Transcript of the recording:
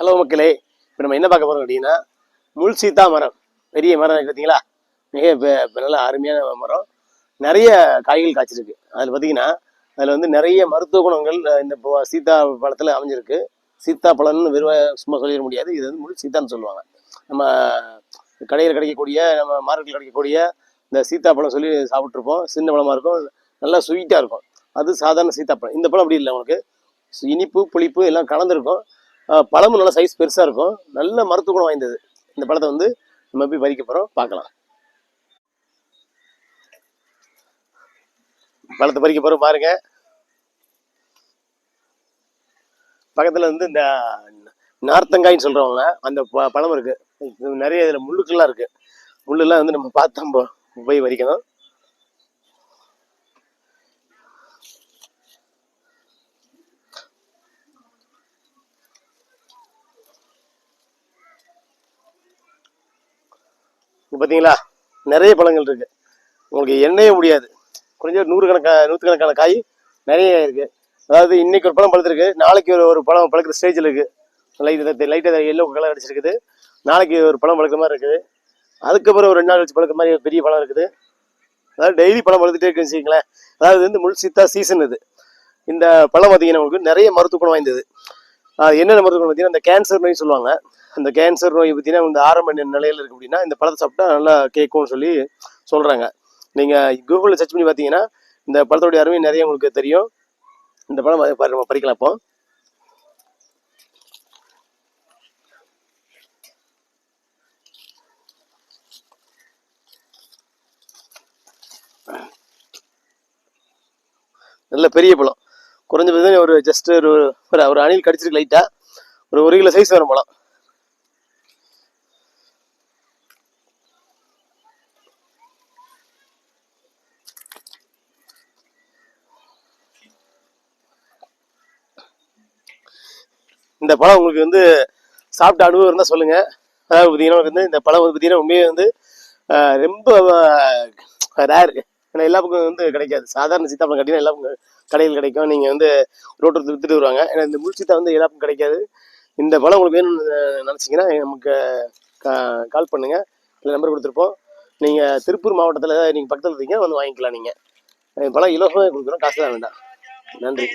Hello மக்களே. இப்போ நம்ம என்ன பார்க்க போகிறோம் அப்படின்னா முள் சீத்தா மரம். பெரிய மரம் பார்த்தீங்களா? மிக நல்ல அருமையான மரம். நிறைய காய்கள் காய்ச்சிருக்கு. அதில் பார்த்தீங்கன்னா அதில் வந்து நிறைய மருத்துவ குணங்கள் இந்த சீதா சீத்தா பழத்தில் அமைஞ்சிருக்கு. சீத்தா பழம்னு வெறும் சும்மா சொல்லிட முடியாது. இது வந்து முள் சீத்தான்னு சொல்லுவாங்க. நம்ம கடையில் கிடைக்கக்கூடிய நம்ம மார்க்கெட்டில் கிடைக்கக்கூடிய இந்த சீத்தாப்பழம் சொல்லி சாப்பிட்ருப்போம் சின்ன பழமாக இருக்கும். நல்லா ஸ்வீட்டாக இருக்கும். அது சாதாரண சீத்தாப்பழம் இந்த பழம் அப்படி இல்லை உங்களுக்கு. இனிப்பு புளிப்பு எல்லாம் கலந்துருக்கும். பழமும் நல்ல சைஸ் பெருசாக இருக்கும். நல்ல மருத்துவ குணம் வாய்ந்தது. இந்த பழத்தை வந்து நம்ம போய் பறிக்க போகிறோம் பார்க்கலாம். பழத்தை பறிக்க போகிறோம் பாருங்க. பக்கத்தில் வந்து இந்த நார்த்தங்காயின்னு சொல்கிறவங்க அந்த ப- பழம் இருக்குது நிறைய இதில் முள்ளுக்கெல்லாம் இருக்கு. முள்ளெல்லாம் வந்து நம்ம பார்த்து போய் பறிக்கணும். பார்த்தீங்களா நிறைய பழங்கள் இருக்கு. உங்களுக்கு எண்ணெயே முடியாது. குறைஞ்ச நூறு கணக்கா நூற்றுக்கணக்கான காய் நிறைய இருக்கு. அதாவது இன்னைக்கு ஒரு பழம் பழுத்திருக்கு. நாளைக்கு ஒரு ஒரு பழம் பழுக்கிற ஸ்டேஜில் இருக்குது லைட் லைட்டாக எல்லோ கலர் அடிச்சிருக்குது. நாளைக்கு ஒரு பழம் பழுக்கிற மாதிரி இருக்குது. அதுக்கப்புறம் ஒரு ரெண்டு நாள் வச்சு பழுக்கிற மாதிரி பெரிய பழம் இருக்குது. அதாவது டெய்லி பழம் பழுத்துட்டே இருக்குன்னு வச்சுக்கங்களேன். அதாவது வந்து முள் சித்தா சீசன் இது. இந்த பழம் பார்த்தீங்கன்னா உங்களுக்கு நிறைய மருத்துவ குணம் வாய்ந்தது. என்னென்ன மருத்துவ பார்த்தீங்கன்னா இந்த கேன்சர் நோய் சொல்லுவாங்க. அந்த கேன்சர் நோய் பார்த்தீங்கன்னா இந்த ஆரம்ப நிலையில் இருக்குது அப்படின்னா இந்த பழத்தை சாப்பிட்டா நல்லா கேட்கும்னு சொல்லி சொல்கிறாங்க நீங்கள் கூகுளில் சர்ச் பண்ணி பார்த்தீங்கன்னா இந்த பழத்தோடைய அருமை நிறைய உங்களுக்கு தெரியும். இந்த பழம் நம்ம பறிக்கலாம் இப்போ. நல்ல பெரிய பழம். குறைஞ்சபட்சம் ஒரு ஜஸ்ட் ஒரு ஒரு ஒரு அணில் கடிச்சிருக்கு லைட்டா ஒரு ஒரு கிலோ சைஸ் வரும் பழம் இந்த பழம் உங்களுக்கு வந்து சாப்பிட்ட அனுபவம் இருந்தால் சொல்லுங்க. அதாவது பார்த்தீங்கன்னா வந்து இந்த பழம் வந்து பார்த்தீங்கன்னா உண்மையே வந்து ரொம்ப ரேர் ஏன்னா எல்லா பக்கம் வந்து கிடைக்காது. சாதாரண சீத்தாப்பழம் கட்டினா எல்லா பக்கம் கடையில் கிடைக்கும். நீங்கள் வந்து ரோட்டில் வித்துட்டு வருவாங்க. ஏன்னா இந்த முள் சீத்தா வந்து எல்லா பக்கம் கிடைக்காது. இந்த பழம் உங்களுக்கு வேணும்னு நினச்சிங்கன்னா நமக்கு கால் பண்ணுங்கள் இல்லை நம்பர் கொடுத்துருப்போம். நீங்கள் திருப்பூர் மாவட்டத்தில் நீங்கள் பக்கத்தில் இருக்கீங்க வந்து வாங்கிக்கலாம் நீங்கள் பழம் இலவசமாக கொடுக்குறோம். காசு தான் வேண்டாம். நன்றி.